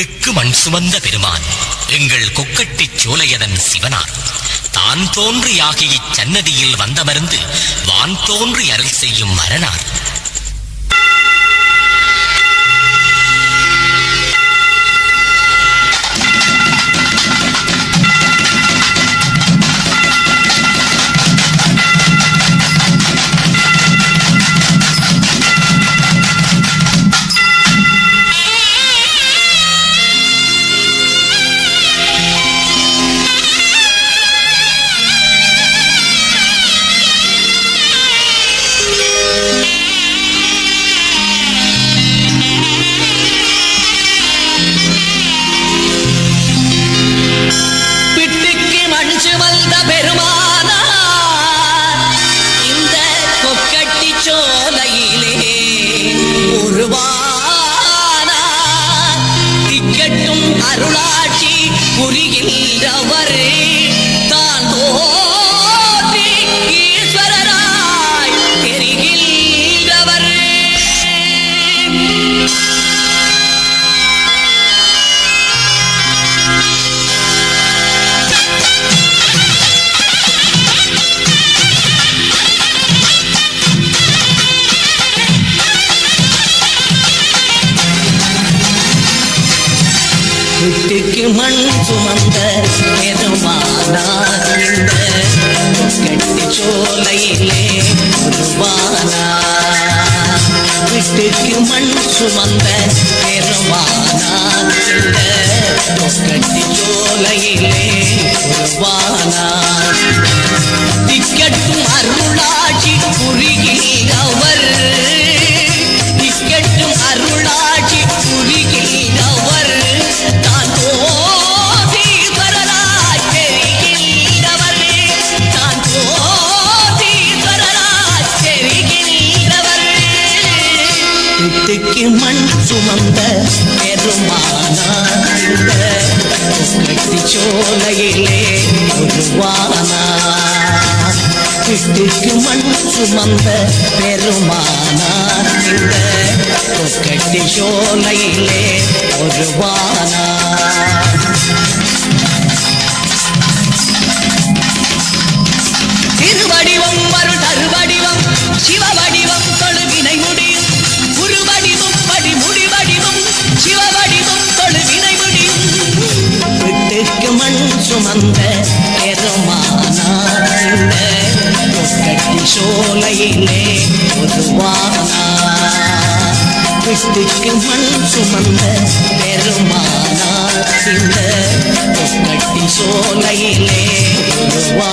வீட்டுக்கு மண் சுமந்த பெருமான் எங்கள் கொக்கட்டிச் சோலையதன் சிவனார். தான் தோன்றியாகி இச்சன்னதியில் வந்தமர்ந்து வான் தோன்றி அருள் செய்யும் மரணார். அருளாட்சி புரிகின்றவரே. வீட்டுக்கு மண் சுமந்த பெருமானார் இந்த கட்டி சோலையிலே உருவானார் வீட்டுக்கு மண் சுமந்த பெருமானார் இந்த கட்டி சோலையிலே உருவானார் சுமந்த பெருமானார். இந்த சோலையிலே உருவானார் வீட்டுக்கு மண் சுமந்த பெருமானார் இந்த கட்டி சோலையிலே உருவானார் வந்த சுமந்த பெருமானார் சோலையிலே பொதுவானார் விட்டுக்கு மண் சுமந்த பெருமானா இந்த கட்டி சோலையிலே பொதுவானார்